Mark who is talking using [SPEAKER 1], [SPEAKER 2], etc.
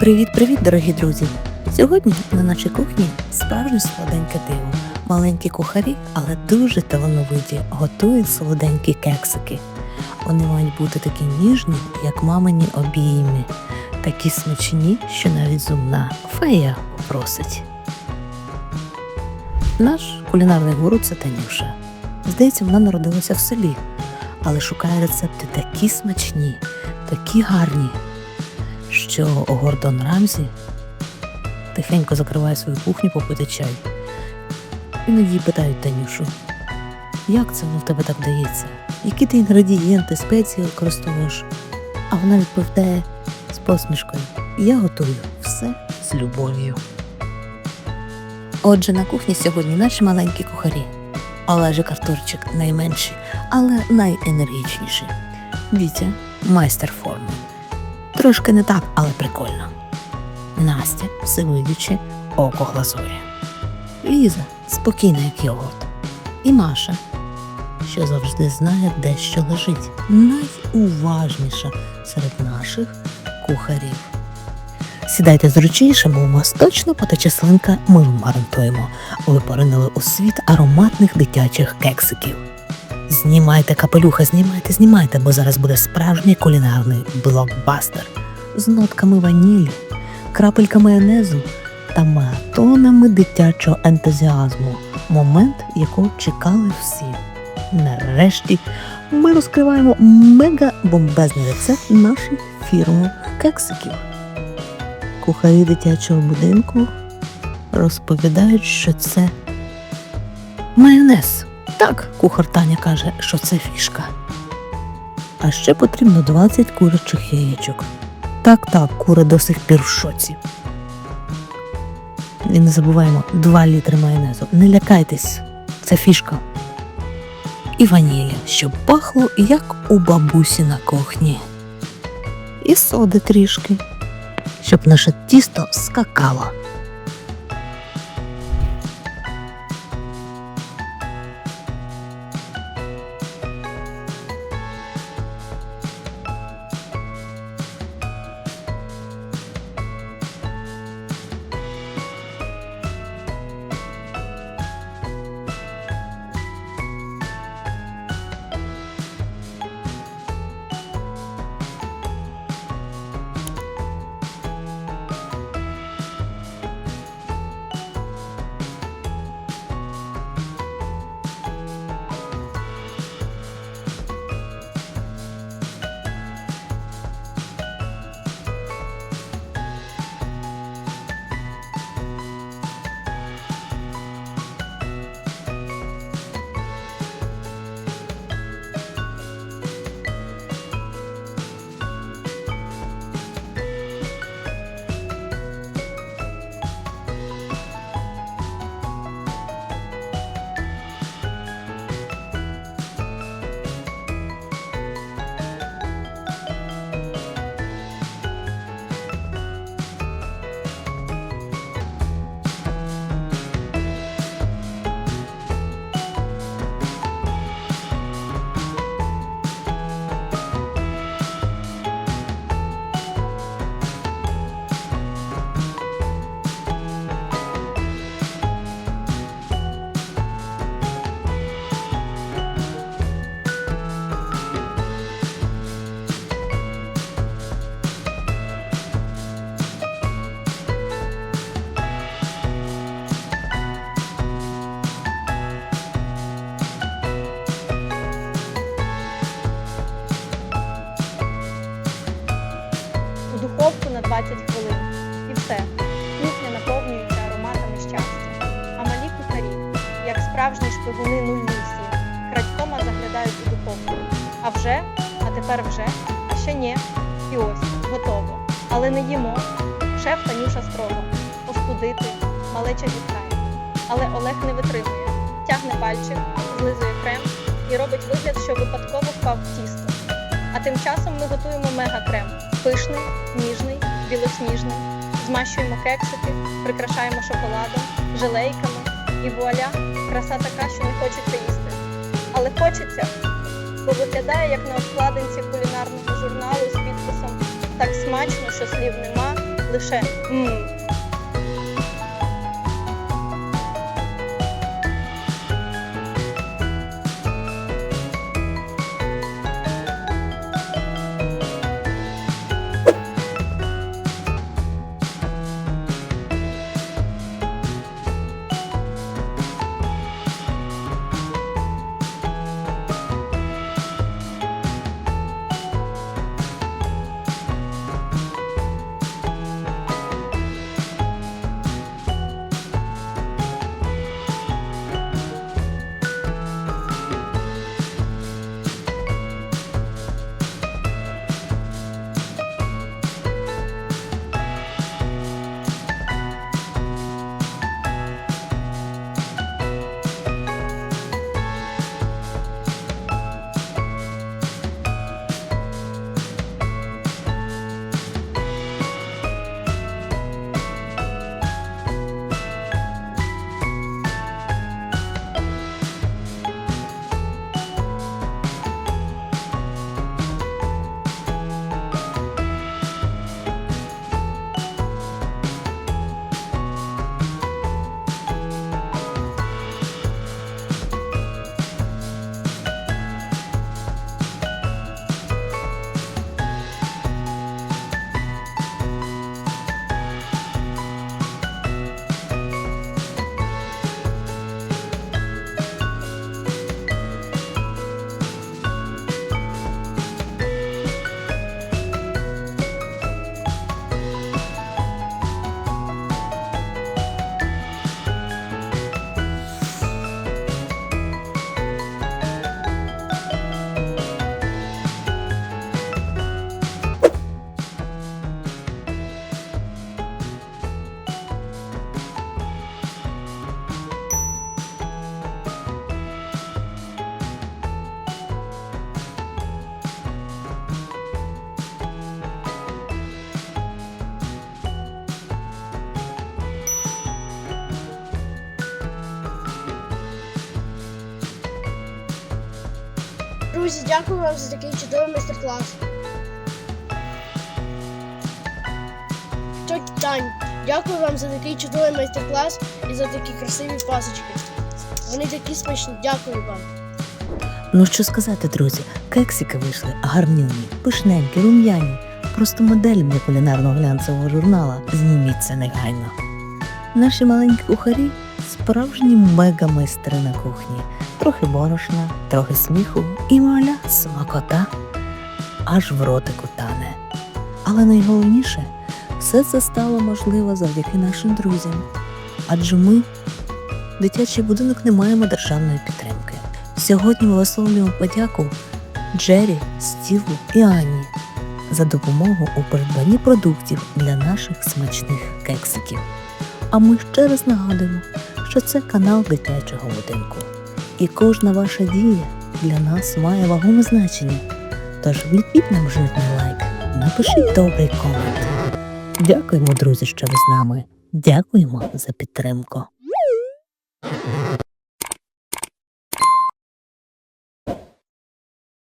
[SPEAKER 1] Привіт-привіт, дорогі друзі! Сьогодні на нашій кухні справжнє солоденьке диво. Маленькі кухарі, але дуже талановиті, готують солоденькі кексики. Вони мають бути такі ніжні, як мамині обійми, такі смачні, що навіть зумна фея просить. Наш кулінарний гуру це Танюша. Здається, вона народилася в селі, але шукає рецепти такі смачні, такі гарні, що Гордон Рамзі тихенько закриває свою кухню попити чай. Іноді питають Танюшу, як це воно в тебе так вдається? Які ти інгредієнти, спеції використовуєш? А вона відповідає з посмішкою: Я готую все з любов'ю. Отже, на кухні сьогодні наші маленькі кухарі. Олежик Артурчик найменший, але найенергічніший. Вітя майстер форми. Трошки не так, але прикольно. Настя всевидюче око глазурі. Ліза спокійна, як йогурт. І Маша, що завжди знає, де що лежить. Найуважніша серед наших кухарів. Сідайте зручніше, бо у вас точно потече слинка, ми вам гарантуємо. Ви поринули у світ ароматних дитячих кексиків. Знімайте капелюха, знімайте, знімайте, бо зараз буде справжній кулінарний блокбастер з нотками ванілі, крапельками майонезу та маратонами дитячого ентузіазму. Момент, якого чекали всі. Нарешті ми розкриваємо мега-бомбезний рецепт наших фірмових кексиків. Кухарі дитячого будинку розповідають, що це майонез. Так, кухар Таня каже, що це фішка. А ще потрібно 20 курячих яєчок. Так, так, кури до сих пір в шоці. І не забуваємо 2 літри майонезу. Не лякайтесь, це фішка. І ванілі, щоб пахло, як у бабусі на кухні. І соди трішки, щоб наше тісто скакало.
[SPEAKER 2] 20 хвилин. І все. Кухня наповнюється ароматами щастя. А малі кухарі, як справжні шпигуни 007, крадькома заглядають у духовку. А вже, а тепер вже, а ще ні. І ось, готово. Але не їмо. Шеф Танюша строго. Остудити, малеча вітає. Але Олег не витримує. Тягне пальчик, злизує крем і робить вигляд, що випадково впав в тісто. А тим часом ми готуємо мега-крем. Пишний, ніжний, білосніжний. Змащуємо кексики, прикрашаємо шоколадом, желейками. І вуаля, краса така, що не хочеться їсти. Але хочеться, бо виглядає як на обкладинці кулінарного журналу з підписом Так смачно, що слів нема, лише м.
[SPEAKER 3] Друзі, дякую вам за такий чудовий майстер-клас. Тьоть Тань, дякую вам за такий чудовий майстер-клас і за такі красиві пасочки. Вони такі смачні, дякую вам.
[SPEAKER 1] Ну що сказати, друзі, кексики вийшли гарнюні, пишненькі, рум'яні. Просто модель для кулінарного глянцевого журнала. Зніміться негайно. Наші маленькі кухарі справжні мегамайстри на кухні. Трохи борошна, трохи сміху і маля смакота аж в ротику тане. Але найголовніше, все це стало можливо завдяки нашим друзям. Адже ми, дитячий будинок, не маємо державної підтримки. Сьогодні ми висловлюємо подяку Джері, Стіву і Ані за допомогу у придбанні продуктів для наших смачних кексиків. А ми ще раз нагадуємо, що це канал дитячого будинку. І кожна ваша дія для нас має вагоме значення. Тож вліпіть нам жирний лайк, напишіть добрий комент. Дякуємо, друзі, що ви з нами. Дякуємо за підтримку.